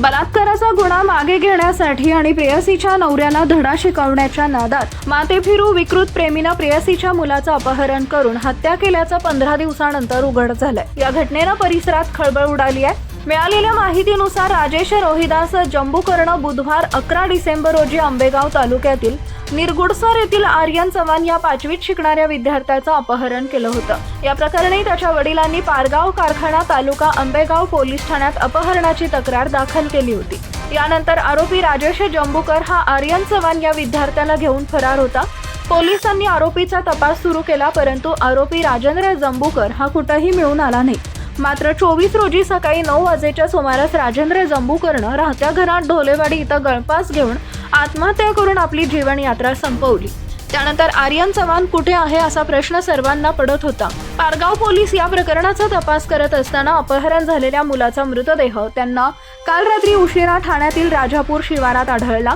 बलात्काराचा गुन्हा मागे घेण्यासाठी आणि प्रेयसीच्या नवऱ्याला धडा शिकवण्याच्या नादात मातेफिरू विकृत प्रेमीनं प्रेयसीच्या मुलाचं अपहरण करून हत्या केल्याचं पंधरा दिवसानंतर उघड झालंय. या घटनेनं परिसरात खळबळ उडाली आहे. मिळालेल्या माहितीनुसार राजेश रोहिदास जंबूकर्ण बुधवार अकरा डिसेंबर रोजी आंबेगाव तालुक्यातील निरगुडसर येथील आर्यन चव्हाण या पाचवीत शिकणाऱ्या विद्यार्थ्याचं अपहरण केलं होतं. या प्रकरणी त्याच्या वडिलांनी पारगाव कारखाना तालुका आंबेगाव पोलीस ठाण्यात अपहरणाची तक्रार दाखल केली होती. यानंतर आरोपी राजेश जंबूकर हा आर्यन चव्हाण या विद्यार्थ्याला घेऊन फरार होता. पोलिसांनी आरोपीचा तपास सुरू केला परंतु आरोपी राजेंद्र जंबूकर हा कुठंही मिळून आला नाही. मात्र चोवीस रोजी सकाळी नऊ वाजेच्या सुमारास राजेंद्र जंबूकरनं राहत्या घरात ढोलेवाडी इथं गळपास घेऊन आत्महत्या करून आपली जीवनयात्रा संपवली. त्यानंतर आर्यन चव्हाण कुठे आहे असा प्रश्न सर्वांना पडत होता. पारगाव पोलीस या प्रकरणाचा तपास करत असताना अपहरण झालेल्या मुलाचा मृतदेह त्यांना काल रात्री उशिरा ठाण्यातील राजापूर शिवारात आढळला.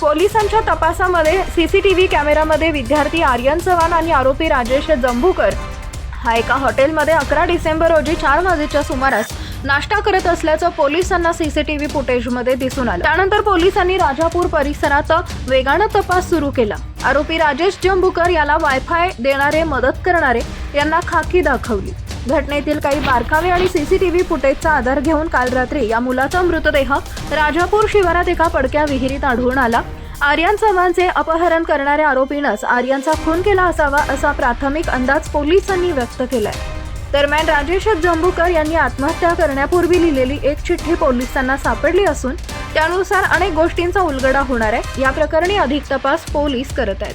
पोलिसांच्या तपासामध्ये सीसीटीव्ही कॅमेरामध्ये विद्यार्थी आर्यन चव्हाण आणि आरोपी राजेश जंभूकर हा एका हॉटेलमध्ये अकरा डिसेंबर रोजी चार वाजेच्या सुमारास नाश्ता करत असल्याचं पोलिसांना सीसीटीव्ही फुटेजमध्ये दिसून आलं. त्यानंतर पोलिसांनी राजापूर परिसरात वेगानं तपास सुरू केला. आरोपी राजेश जंबुकर याला वायफाय देणारे मदत करणारे यांना खाकी दाखवली. घटनेतील काही बारकावे आणि सीसीटीव्ही फुटेजचा आधार घेऊन काल रात्री या मुलाचा मृतदेह राजापूर शिवारात एका पडक्या विहिरीत आढळून आला. आर्यन चव्हाणचे अपहरण करणाऱ्या आरोपीनंच आर्यनचा खून केला असावा असा प्राथमिक अंदाज पोलिसांनी व्यक्त केलाय. दरम्यान राजेश जंबूकर यांनी आत्महत्या करण्यापूर्वी लिहिलेली एक चिठ्ठी पोलिसांना सापडली असून त्यानुसार अनेक गोष्टींचा उलगडा होणार आहे. या प्रकरणी अधिक तपास पोलीस करत आहेत.